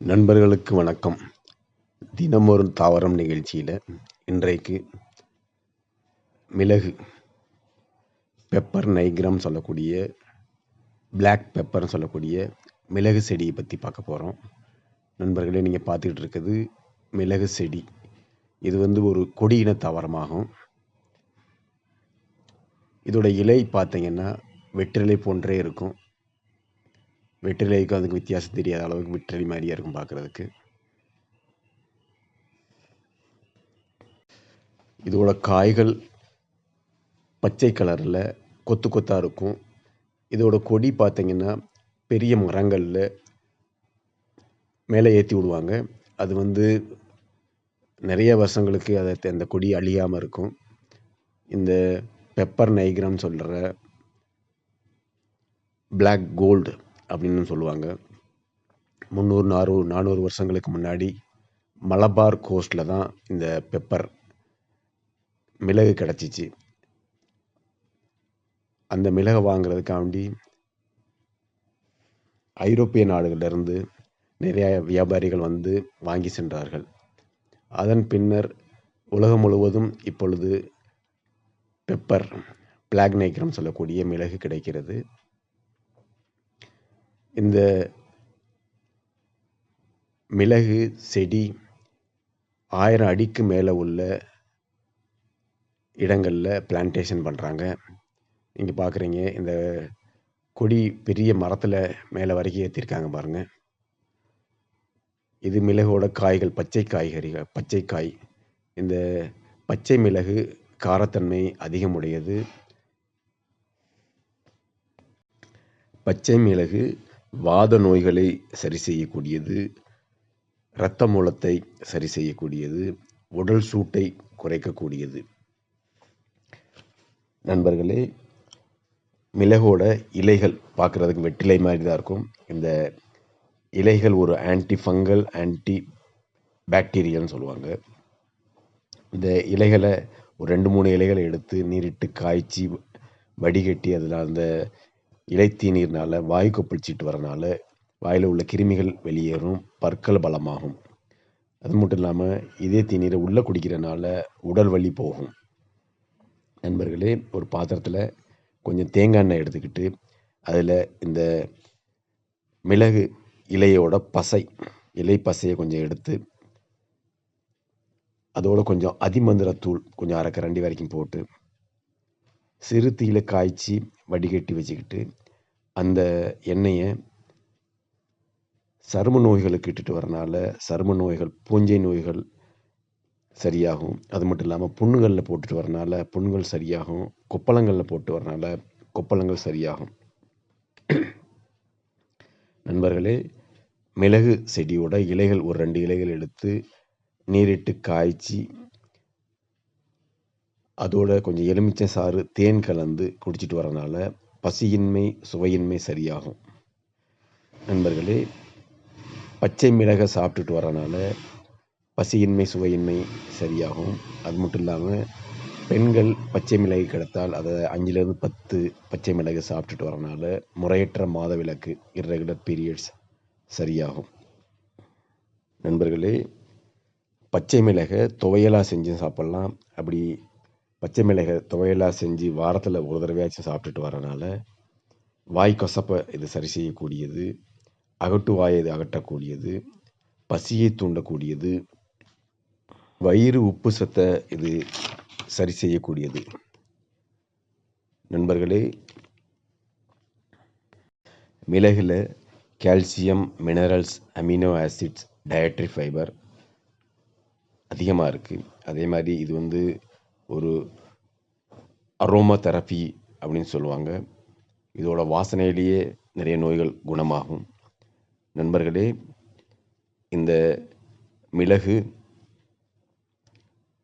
நண்பர்களுக்கு வணக்கம். தினமொரு தாவரம் நிகழ்ச்சியில் இன்றைக்கு மிளகு பெப்பர் நைக்ரம் சொல்லக்கூடிய பிளாக் பெப்பர்னு சொல்லக்கூடிய மிளகு செடியை பற்றி பார்க்க போகிறோம் நண்பர்களே நீங்கள் பார்த்துக்கிட்டு இருக்குது மிளகு செடி. இது வந்து ஒரு கொடியின தாவரமாகும். இதோட இலை பார்த்தீங்கன்னா வெற்றிலை போன்றே இருக்கும். வெற்றிலைக்கும் அதுக்கு வித்தியாசம் தெரியாத அளவுக்கு வெற்றிலை மாதிரியே இருக்கும் பார்க்குறதுக்கு இதோட காய்கள் பச்சை கலரில் கொத்து கொத்தாக இருக்கும். இதோட கொடி பார்த்தீங்கன்னா பெரிய மரங்களில் மேலே ஏற்றி விடுவாங்க. அது வந்து நிறைய வருஷங்களுக்கு அதை அந்த கொடி அழியாமல் இருக்கும். இந்த பெப்பர் நைக்ரான்னு சொல்கிற பிளாக் கோல்டு அப்படின்னு சொல்லுவாங்க. முந்நூறு நானூறு நானூறு வருஷங்களுக்கு முன்னாடி மலபார் கோஸ்ட்டில் தான் இந்த பெப்பர் மிளகு கிடச்சிச்சு. அந்த மிளகை வாங்குறதுக்காண்டி ஐரோப்பிய நாடுகளிலிருந்து நிறைய வியாபாரிகள் வந்து வாங்கி சென்றார்கள். அதன் பின்னர் உலகம் முழுவதும் இப்பொழுது பெப்பர் பிளாக் நைக்ரம் சொல்லக்கூடிய மிளகு கிடைக்கிறது. இந்த மிளகு செடி ஆயிரம் அடிக்கு மேலே உள்ள இடங்களில் பிளான்டேஷன் பண்ணுறாங்க இங்கே பார்க்குறீங்க இந்த கொடி பெரிய மரத்தில் மேலே வரைக்கும் ஏற்றிருக்காங்க பாருங்கள் இது மிளகோட காய்கள் பச்சை காய்கறிகள் பச்சை காய். இந்த பச்சை மிளகு காரத்தன்மை அதிகமுடையது. பச்சை மிளகு வாத நோய்களை சரி செய்யக்கூடியது இரத்த மூலத்தை சரி செய்யக்கூடியது உடல் சூட்டை குறைக்கக்கூடியது. நண்பர்களே மிளகோட இலைகள் பார்க்குறதுக்கு வெற்றிலை மாதிரி தான் இருக்கும். இந்த இலைகள் ஒரு ஆன்டி ஃபங்கல் ஆன்டி பாக்டீரியல்னு சொல்லுவாங்க. இந்த இலைகளை ஒரு ரெண்டு மூணு இலைகளை எடுத்து நீரிட்டு காய்ச்சி வடிகட்டி அதில் அந்த இலைத்தீநீர்னால் வாய் கொப்பளிச்சிட்டு வரனால வாயில் உள்ள கிருமிகள் வெளியேறும் பற்கள் பலமாகும். அது மட்டும் இல்லாமல் இதே தீநீரை உள்ளே குடிக்கிறனால உடல் வலி போகும். நண்பர்களே ஒரு பாத்திரத்தில் கொஞ்சம் தேங்காய் எண்ணெய் எடுத்துக்கிட்டு அதில் இந்த மிளகு இலையோட பசை இலை பசையை கொஞ்சம் எடுத்து அதோட கொஞ்சம் அதிமந்திரத்தூள் கொஞ்சம் அரை கரண்டி வரைக்கும் போட்டு சிறு தீயில காய்ச்சி வடிகட்டி வச்சுக்கிட்டு அந்த எண்ணெயை சரும நோய்களுக்கு இட்டுட்டு வரனால சரும நோய்கள் பூஞ்சை நோய்கள் சரியாகும். அது மட்டும் இல்லாமல் புண்ணுகளில் போட்டுட்டு வரனால புண்ணுகள் சரியாகும். கொப்பளங்களில் போட்டு வரனால கொப்பளங்கள் சரியாகும். நண்பர்களே மிளகு செடியோட இலைகள் ஒரு ரெண்டு இலைகள் எடுத்து நீரிட்டு காய்ச்சி அதோட கொஞ்சம் எலுமிச்சை சாறு தேன் கலந்து குடிச்சிட்டு வரனால பசியின்மை சுவையின்மை சரியாகும். நண்பர்களே பச்சை மிளகை சாப்பிட்டுட்டு வரனால பசியின்மை சுவையின்மை சரியாகும். அது மட்டும் இல்லாமல் பெண்கள் பச்சை மிளகு கிடைத்தால் அதை அஞ்சுலேருந்து பத்து பச்சை மிளகு சாப்பிட்டுட்டு வரனால முறையற்ற மாத விளக்கு இர்ரெகுலர் பீரியட்ஸ் சரியாகும். நண்பர்களே பச்சை மிளகை துவையலாக செஞ்சு சாப்பிட்லாம். அப்படி பச்சை மிளகை துவையலாக செஞ்சு வாரத்தில் ஒரு தடவையாச்சும் சாப்பிட்டுட்டு வரனால வாய் கொசப்பை இது சரி செய்யக்கூடியது அகட்டு வாயை இது அகட்டக்கூடியது பசியை தூண்டக்கூடியது வயிறு உப்பு சத்தை இது சரி செய்யக்கூடியது. நண்பர்களே மிளகில் calcium minerals amino acids dietary fibre அதிகமாக இருக்குது அதே மாதிரி இது வந்து ஒரு அரோமா தெரப்பி அப்படின்னு சொல்லுவாங்க. இதோட வாசனையிலேயே நிறைய நோய்கள் குணமாகும். நண்பர்களே இந்த மிளகு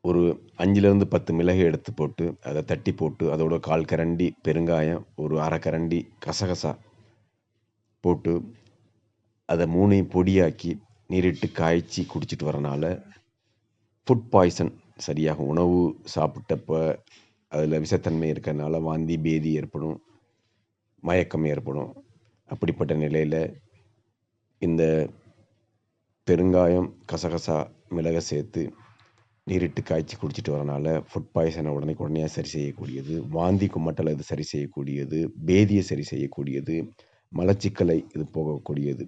ஒரு அஞ்சிலிருந்து பத்து மிளகு எடுத்து போட்டு அதை தட்டி போட்டு அதோட கால் கரண்டி பெருங்காயம் ஒரு அரை கரண்டி கசகசா போட்டு அதை மூணையும் பொடியாக்கி நீரிட்டு காய்ச்சி குடிச்சிட்டு வரனால ஃபுட் பாய்சன் சரியாக உணவு சாப்பிட்டப்ப அதில் விஷத்தன்மை இருக்கிறனால வாந்தி பேதி ஏற்படும் மயக்கம் ஏற்படும். அப்படிப்பட்ட நிலையில் இந்த பெருங்காயம் கசகசா மிளகை சேர்த்து நீரிட்டு காய்ச்சி குடிச்சிட்டு வரனால ஃபுட் பாய்சனை உடனே உடனே சரி செய்யக்கூடியது வாந்தி குமட்டல் இது சரி செய்யக்கூடியது பேதியை சரி செய்யக்கூடியது மலச்சிக்கலை இது போகக்கூடியது.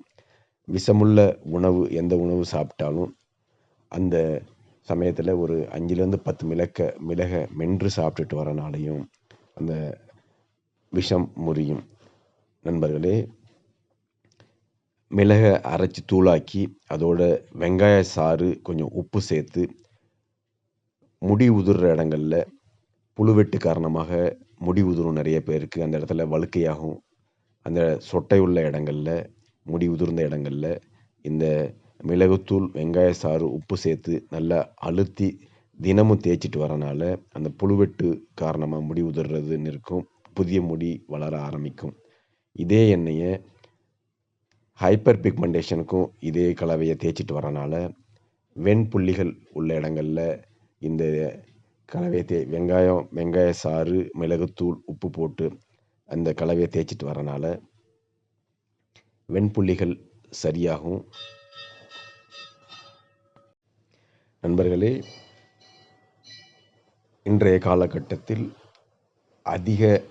விஷமுள்ள உணவு எந்த உணவு சாப்பிட்டாலும் அந்த சமயத்தில் ஒரு அஞ்சுலேருந்து பத்து மிளக்க மிளகை மென்று சாப்பிட்டுட்டு வரனாலையும் அந்த விஷம் முறியும். நண்பர்களே மிளகை அரைச்சி தூளாக்கி அதோட வெங்காய சாறு கொஞ்சம் உப்பு சேர்த்து முடி உதிர்ற இடங்களில் புழுவெட்டு காரணமாக முடி உதிரும் நிறைய பேருக்கு அந்த இடத்துல வழுக்கையாகும். அந்த சொட்டை உள்ள இடங்களில் முடி உதிர்ந்த இடங்களில் இந்த மிளகுத்தூள் வெங்காய சாறு உப்பு சேர்த்து நல்லா அழுத்தி தினமும் தேய்ச்சிட்டு வரனால அந்த புழுவெட்டு காரணமாக முடி உதிர்றதுன்னு இருக்கும். புதிய முடி வளர ஆரம்பிக்கும். இதே எண்ணெயை ஹைப்பர் பிக்மெண்டேஷனுக்கும் இதே கலவையை தேய்ச்சிட்டு வரனால வெண்புள்ளிகள் உள்ள இடங்களில் இந்த கலவையை தே வெங்காயம் வெங்காய சாறு மிளகுத்தூள் உப்பு போட்டு அந்த கலவையை தேய்ச்சிட்டு வரனால வெண்புள்ளிகள் சரியாகும். நண்பர்களே இன்றைய காலகட்டத்தில் அதிக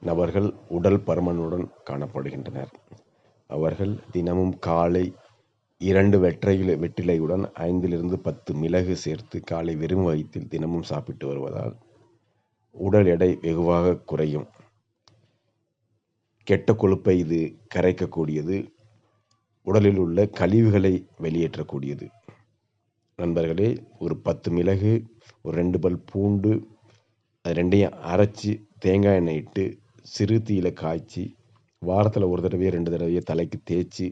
நபர்கள் உடல் பருமனுடன் காணப்படுகின்றனர். அவர்கள் தினமும் காலை இரண்டு வெற்றையில வெற்றிலையுடன் ஐந்திலிருந்து பத்து மிளகு சேர்த்து காலை வெறும் வயிற்றில் தினமும் சாப்பிட்டு வருவதால் உடல் எடை வெகுவாக குறையும். கெட்ட கொழுப்பை இது கரைக்கக்கூடியது. உடலில் உள்ள கழிவுகளை வெளியேற்றக்கூடியது. நண்பர்களே ஒரு பத்து மிளகு ஒரு ரெண்டு பல் பூண்டு அது ரெண்டையும் அரைச்சி தேங்காய் எண்ணெய் இட்டு சிறு தீயில காய்ச்சி வாரத்தில் ஒரு தடவையோ ரெண்டு தடவையோ தலைக்கு தேய்ச்சி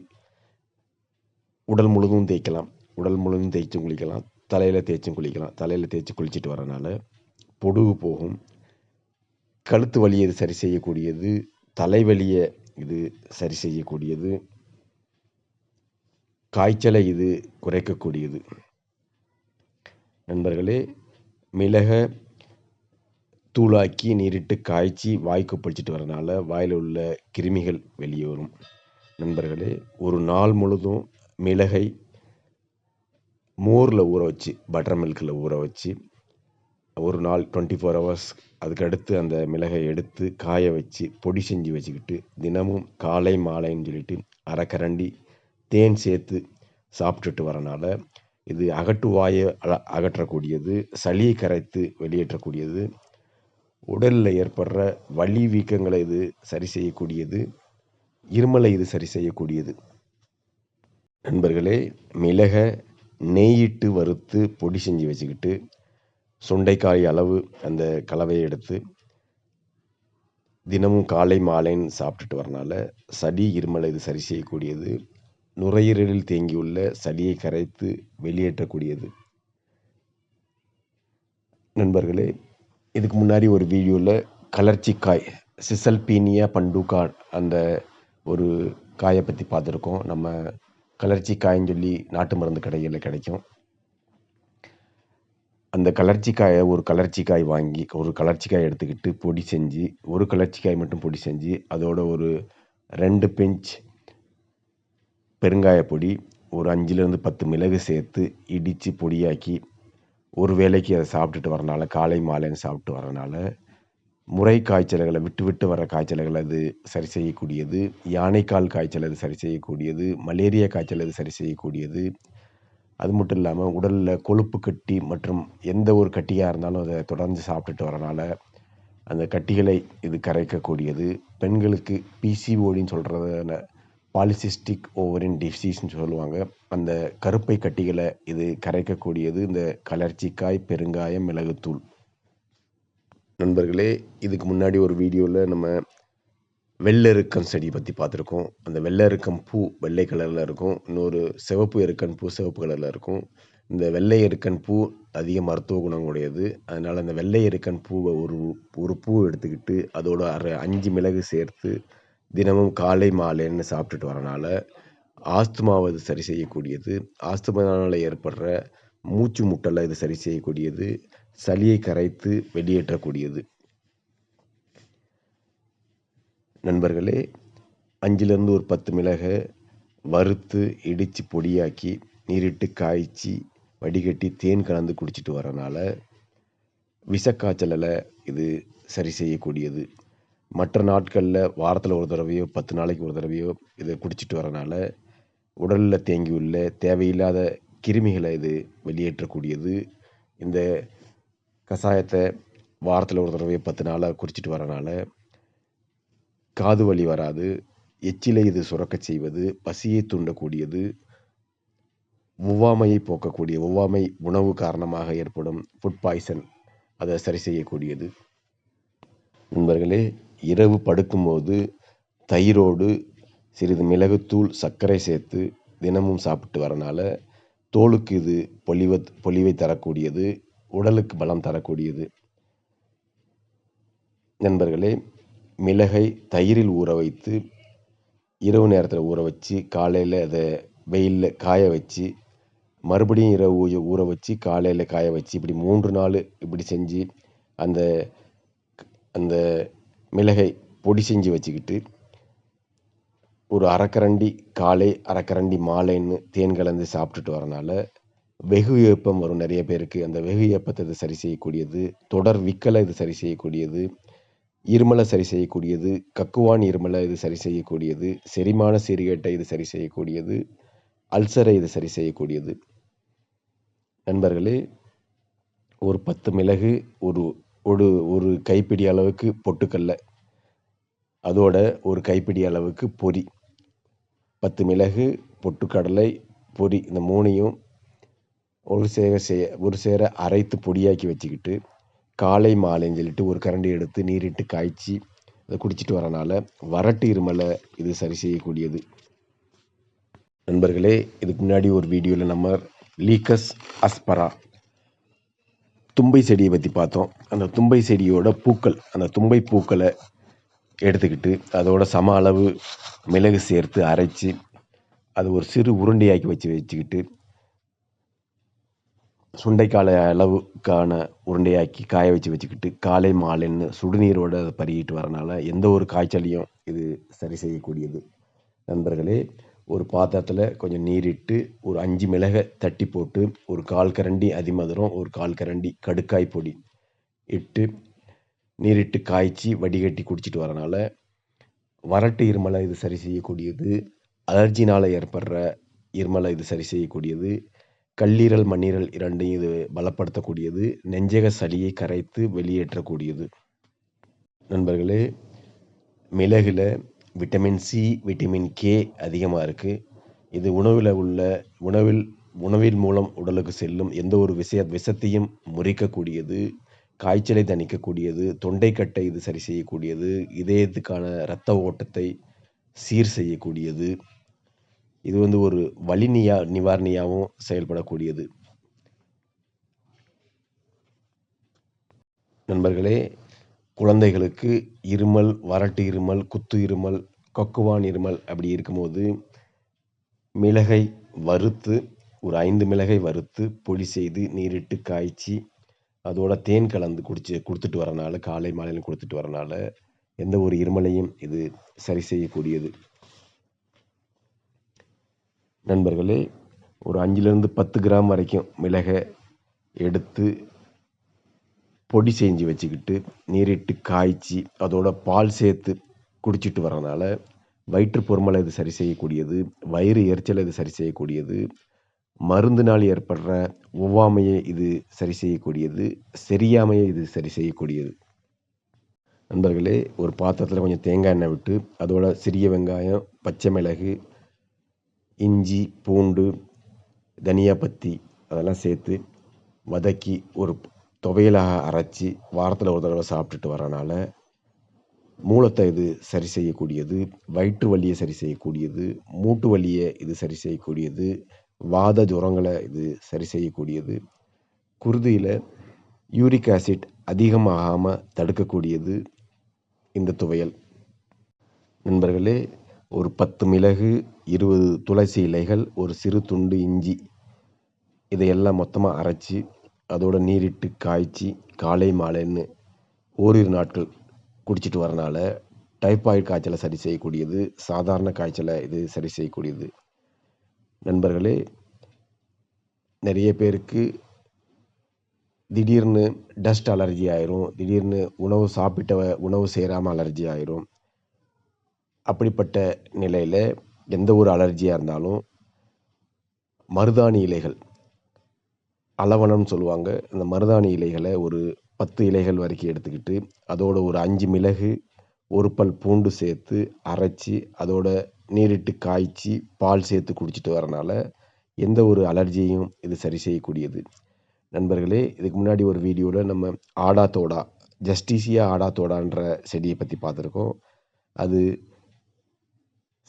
உடல் முழுதும் தேய்க்கலாம். உடல் முழுதும் தேய்ச்சும் குளிக்கலாம். தலையில் தேய்ச்சும் குளிக்கலாம். தலையில் தேய்ச்சி குளிச்சுட்டு வரனால பொடுகு போகும். கழுத்து வலியை இது சரி செய்யக்கூடியது. தலைவலியை இது சரி செய்யக்கூடியது. காய்ச்சலை இது குறைக்கக்கூடியது. நண்பர்களே மிளகை தூளாக்கி நீரிட்டு காய்ச்சி வாய்க்கு பிடிச்சிட்டு வரனால வாயில் உள்ள கிருமிகள் வெளியே வரும். நண்பர்களே ஒரு நாள் முழுதும் மிளகை மோரில் ஊற வச்சு பட்டர் மில்கில் ஊற வச்சு ஒரு நாள் டுவெண்ட்டி ஃபோர் ஹவர்ஸ் அதுக்கடுத்து அந்த மிளகை எடுத்து காய வச்சு பொடி செஞ்சு வச்சுக்கிட்டு தினமும் காலை மாலைன்னு சொல்லிட்டு அரைக்கரண்டி தேன் சேர்த்து சாப்பிட்டுட்டு வரனால இது அகட்டு வாயை அல- அகற்றக்கூடியது சளியை கரைத்து வெளியேற்றக்கூடியது. உடலில் ஏற்படுற வலி வீக்கங்களை இது சரி செய்யக்கூடியது. இருமலை இது சரி செய்யக்கூடியது. நண்பர்களே மிளகை நெய்யிட்டு வறுத்து பொடி செஞ்சு வச்சுக்கிட்டு சுண்டைக்காய் அளவு அந்த கலவையை எடுத்து தினமும் காலை மாலைன்னு சாப்பிட்டுட்டு வரனால சளி இருமலை இது சரி செய்யக்கூடியது. நுரையீரலில் தேங்கியுள்ள சளியை கரைத்து வெளியேற்றக்கூடியது. நண்பர்களே இதுக்கு முன்னாடி ஒரு வீடியோவில் கலர்ச்சிக்காய் சிசல்பீனியா பண்டுகா அந்த ஒரு காயை பற்றி பார்த்துருக்கோம். நம்ம கலர்ச்சிக்காயின்னு சொல்லி நாட்டு மருந்து கடைகளில் கிடைக்கும். அந்த கலர்ச்சிக்காயை ஒரு கலர்ச்சிக்காய் வாங்கி ஒரு கலர்ச்சிக்காய் எடுத்துக்கிட்டு பொடி செஞ்சு ஒரு கலர்ச்சிக்காய் மட்டும் பொடி செஞ்சு அதோட ஒரு ரெண்டு பிஞ்ச் பெருங்காய பொடி ஒரு அஞ்சுலேருந்து பத்து மிளகு சேர்த்து இடித்து பொடியாக்கி ஒரு வேளைக்கு அதை சாப்பிட்டுட்டு வரனால காலை மாலைன்னு சாப்பிட்டு வரனால முறை காய்ச்சல்களை விட்டு விட்டு வர காய்ச்சல்களை அது சரி செய்யக்கூடியது யானைக்கால் காய்ச்சல் அது சரி செய்யக்கூடியது மலேரியா காய்ச்சல் அது சரி செய்யக்கூடியது. அது மட்டும் இல்லாமல் உடலில் கொழுப்பு கட்டி மற்றும் எந்த ஒரு கட்டியாக இருந்தாலும் அதை தொடர்ந்து சாப்பிட்டுட்டு வரனால அந்த கட்டிகளை இது கரைக்கக்கூடியது. பெண்களுக்கு பிசிஓடின்னு சொல்கிறத பாலிசிஸ்டிக் ஓவரின் டிசீஸ்னு சொல்லுவாங்க. அந்த கருப்பை கட்டிகளை இது கரைக்கக்கூடியது. இந்த கலர்ச்சிக்காய் பெருங்காயம் மிளகுத்தூள். நண்பர்களே இதுக்கு முன்னாடி ஒரு வீடியோவில் நம்ம வெள்ளெருக்கம் செடி பற்றி பார்த்துருக்கோம். அந்த வெள்ளெருக்கம் பூ வெள்ளை கலரில் இருக்கும். இன்னொரு சிவப்பு எருக்கன் பூ சிவப்பு கலரில் இருக்கும். இந்த வெள்ளை எருக்கன் பூ அதிக மருத்துவ குணம் உடையது. அதனால் அந்த வெள்ளை எருக்கன் பூவை ஒரு ஒரு பூ எடுத்துக்கிட்டு அதோட அரை அஞ்சு மிளகு சேர்த்து தினமும் காலை மாலைன்னு சாப்பிட்டுட்டு வரனால ஆஸ்துமாவை இது சரி செய்யக்கூடியது. ஆஸ்துமானால் ஏற்படுற மூச்சு முட்டலை இது சரி செய்யக்கூடியது. சளியை கரைத்து வெளியேற்றக்கூடியது. நண்பர்களே அஞ்சிலேருந்து ஒரு பத்து மிளகை வறுத்து இடித்து பொடியாக்கி நீரிட்டு காய்ச்சி வடிகட்டி தேன் கலந்து குடிச்சிட்டு வரனால விஷக்காய்ச்சலில் இது சரி செய்யக்கூடியது. மற்ற நாட்களில் வாரத்தில் ஒரு தடவையோ பத்து நாளைக்கு ஒரு தடவையோ இதை குடிச்சிட்டு வரனால உடலில் தேங்கியுள்ள தேவையில்லாத கிருமிகளை இது வெளியேற்றக்கூடியது. இந்த கஷாயத்தை வாரத்தில் ஒரு தடவையோ பத்து நாளாக குடிச்சிட்டு வரனால காது வலி வராது எச்சிலை இது சுரக்கச் செய்வது பசியை தூண்டக்கூடியது ஒவ்வாமையை போக்கக்கூடிய ஒவ்வாமை உணவு காரணமாக ஏற்படும் ஃபுட் பாய்சன் அதை சரி செய்யக்கூடியது. நண்பர்களே இரவு படுக்கும்போது தயிரோடு சிறிது மிளகுத்தூள் சர்க்கரை சேர்த்து தினமும் சாப்பிட்டு வரனால தோலுக்கு இது பொலிவத் பொலிவை தரக்கூடியது உடலுக்கு பலம் தரக்கூடியது. நண்பர்களே மிளகை தயிரில் ஊற வைத்து இரவு நேரத்தில் ஊற வச்சு காலையில் அதை வெயிலில் காய வச்சு மறுபடியும் இரவு ஊ ஊற வச்சு காலையில் காய வச்சு இப்படி மூன்று நாள் இப்படி செஞ்சு அந்த அந்த மிளகை பொடி செஞ்சு வச்சுக்கிட்டு ஒரு அரைக்கரண்டி காலை அரைக்கரண்டி மாலைன்னு தேன் கலந்து சாப்பிட்டுட்டு வரனால வெகு ஏப்பம் வரும் நிறைய பேருக்கு. அந்த வெகு ஏப்பத்தை இது சரி செய்யக்கூடியது தொடர் விக்கலை இது சரி செய்யக்கூடியது இருமலை சரி செய்யக்கூடியது கக்குவான் இருமலை இது சரி செய்யக்கூடியது செரிமான சீர்கேட்டை இது சரி செய்யக்கூடியது அல்சரை இது சரி செய்யக்கூடியது. நண்பர்களே ஒரு பத்து மிளகு ஒரு ஒரு ஒரு கைப்பிடி அளவுக்கு பொட்டுக்கல்ல. அதோட ஒரு கைப்பிடி அளவுக்கு பொரி பத்து மிளகு பொட்டுக்கடலை பொரி இந்த மூணையும் ஒரு சேர செய்ய ஒரு சேர அரைத்து பொடியாக்கி வச்சுக்கிட்டு காலை மாலைன்னு சொல்லிட்டு ஒரு கரண்டி எடுத்து நீரிட்டு காய்ச்சி அதை குடிச்சிட்டு வரனால வறட்டு இருமலை இது சரி செய்யக்கூடியது. நண்பர்களே இதுக்கு முன்னாடி ஒரு வீடியோவில் நம்ம லீக்கஸ் அஸ்பரா தும்பை செடியை பற்றி பார்த்தோம். அந்த தும்பை செடியோட பூக்கள் அந்த தும்பை பூக்களை எடுத்துக்கிட்டு அதோட சம அளவு மிளகு சேர்த்து அரைச்சி அது ஒரு சிறு உருண்டையாக்கி வச்சு வச்சுக்கிட்டு சுண்டைக்கால அளவுக்கான உருண்டையாக்கி காய வச்சு வச்சுக்கிட்டு காலை மாலைன்னு சுடுநீரோடு அதை பருகிட்டு வரனால எந்த ஒரு காய்ச்சலையும் இது சரி செய்யக்கூடியது. நண்பர்களே ஒரு பாத்திரத்தில் கொஞ்சம் நீரிட்டு ஒரு அஞ்சு மிளகை தட்டி போட்டு ஒரு கால் கரண்டி அதிமதுரம் ஒரு கால் கரண்டி கடுக்காய் பொடி இட்டு நீரிட்டு காய்ச்சி வடிகட்டி குடிச்சிட்டு வரனால வறட்டு இருமலை இது சரி செய்யக்கூடியது அலர்ஜினால் ஏற்படுற இருமலை இது சரி செய்யக்கூடியது கல்லீரல் மண்ணீரல் இரண்டையும் இது பலப்படுத்தக்கூடியது நெஞ்சக சளியை கரைத்து வெளியேற்றக்கூடியது. நண்பர்களே மிளகில் விட்டமின் சி விட்டமின் கே அதிகமாக இருக்குது இது உணவில் உள்ள உணவில் உணவின் மூலம் உடலுக்கு செல்லும் எந்த ஒரு விஷய விஷத்தையும் முறிக்கக்கூடியது காய்ச்சலை தணிக்கக்கூடியது தொண்டைக்கட்டை இது சரி செய்யக்கூடியது இதயத்துக்கான இரத்த ஓட்டத்தை சீர் செய்யக்கூடியது. இது வந்து ஒரு வலி நியா நிவாரணியாகவும் செயல்படக்கூடியது. நண்பர்களே குழந்தைகளுக்கு இருமல் வறட்டு இருமல் குத்து இருமல் கொக்குவான் இருமல் அப்படி இருக்கும்போது மிளகை வறுத்து ஒரு ஐந்து மிளகை வறுத்து பொடி செய்து நீரிட்டு காய்ச்சி அதோட தேன் கலந்து குடிச்சு கொடுத்துட்டு வரனால காலை மாலையில் கொடுத்துட்டு வரனால எந்த ஒரு இருமலையும் இது சரி செய்யக்கூடியது. நண்பர்களே ஒரு அஞ்சுலேருந்து பத்து கிராம் வரைக்கும் மிளகை எடுத்து பொடி செஞ்சு வச்சுக்கிட்டு நீரிட்டு காய்ச்சி அதோட பால் சேர்த்து குடிச்சிட்டு வர்றதுனால வயிற்று பொறுமலை இது சரி செய்யக்கூடியது வயிறு எரிச்சலை இது சரி செய்யக்கூடியது மருந்தினால் ஏற்படுற ஒவ்வாமையை இது சரி செய்யக்கூடியது செரியாமையை இது சரி செய்யக்கூடியது. நண்பர்களே ஒரு பாத்திரத்தில் கொஞ்சம் தேங்காய் எண்ணெய் விட்டு அதோட சிறிய வெங்காயம் பச்சை மிளகு இஞ்சி பூண்டு தனியா பத்தி அதெல்லாம் சேர்த்து வதக்கி ஒரு துவையலாக அரைச்சி வாரத்தில் ஒரு தடவை சாப்பிட்டுட்டு வரனால மூலத்தை இது சரி செய்யக்கூடியது வயிற்று வலியை சரி செய்யக்கூடியது மூட்டு வலியை இது சரி செய்யக்கூடியது வாத ஜுரங்களை இது சரி செய்யக்கூடியது குருதியில் யூரிக் ஆசிட் அதிகமாகாமல் தடுக்கக்கூடியது இந்த துவையல். நண்பர்களே ஒரு பத்து மிளகு இருபது துளசி இலைகள் ஒரு சிறு துண்டு இஞ்சி இதையெல்லாம் மொத்தமாக அரைச்சி அதோட நீரிட்டு காய்ச்சி காலை மாலைன்னு ஓரிரு நாட்கள் குடிச்சிட்டு வரனால டைப்பாய்டு காய்ச்சலை சரி செய்யக்கூடியது சாதாரண காய்ச்சலை இது சரி செய்யக்கூடியது. நண்பர்களே நிறைய பேருக்கு திடீர்னு டஸ்ட் அலர்ஜி ஆயிரும் திடீர்னு உணவு சாப்பிட்ட உணவு சேராமல் அலர்ஜி ஆயிரும். அப்படிப்பட்ட நிலையில் எந்த ஒரு அலர்ஜியாக இருந்தாலும் மருதாணி இலைகள் அளவனம்னு சொல்லுவாங்க. இந்த மருதாணி இலைகளை ஒரு பத்து இலைகள் வரைக்கும் எடுத்துக்கிட்டு அதோட ஒரு அஞ்சு மிளகு ஒரு பல் பூண்டு சேர்த்து அரைச்சி அதோட நீரிட்டு காய்ச்சி பால் சேர்த்து குடிச்சிட்டு வரனால எந்த ஒரு அலர்ஜியையும் இது சரி செய்யக்கூடியது. நண்பர்களே இதுக்கு முன்னாடி ஒரு வீடியோவில் நம்ம ஆடா தோடா ஜஸ்டிசியா ஆடா தோடான்ற செடியை பற்றி பார்த்துருக்கோம். அது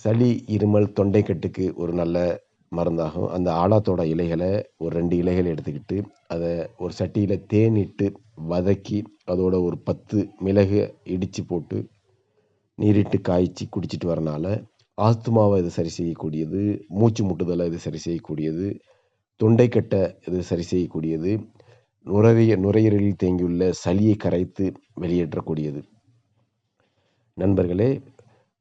சளி இருமல் தொண்டைக்கட்டுக்கு ஒரு நல்ல மருந்தாகும். அந்த ஆலாத்தோட இலைகளை ஒரு ரெண்டு இலைகள் எடுத்துக்கிட்டு அதை ஒரு சட்டியில் தேனிட்டு வதக்கி அதோட ஒரு பத்து மிளகு இடித்து போட்டு நீரிட்டு காய்ச்சி குடிச்சிட்டு வரனால ஆஸ்துமாவை இது சரி செய்யக்கூடியது மூச்சு முட்டுதலை இது சரி செய்யக்கூடியது தொண்டைக்கட்டை இது சரி செய்யக்கூடியது நுரைய நுரையீரலில் தேங்கியுள்ள சளியை கரைத்து வெளியேற்றக்கூடியது. நண்பர்களே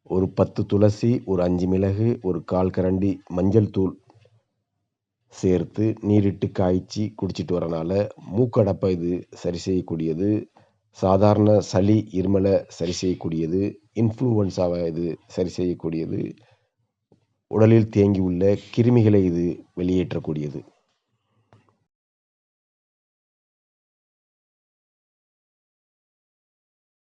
ஒரு பத்து துளசி ஒரு அஞ்சு மிளகு ஒரு கால் கரண்டி மஞ்சள் தூள் சேர்த்து நீரிட்டு காய்ச்சி குடிச்சிட்டு வரனால மூக்கடப்பை இது சரி செய்யக்கூடியது. சாதாரண சளி இருமலை சரி செய்யக்கூடியது. இன்ஃப்ளூவன்ஸாவை இது சரி செய்யக்கூடியது. உடலில் தேங்கியுள்ள கிருமிகளை இது வெளியேற்றக்கூடியது.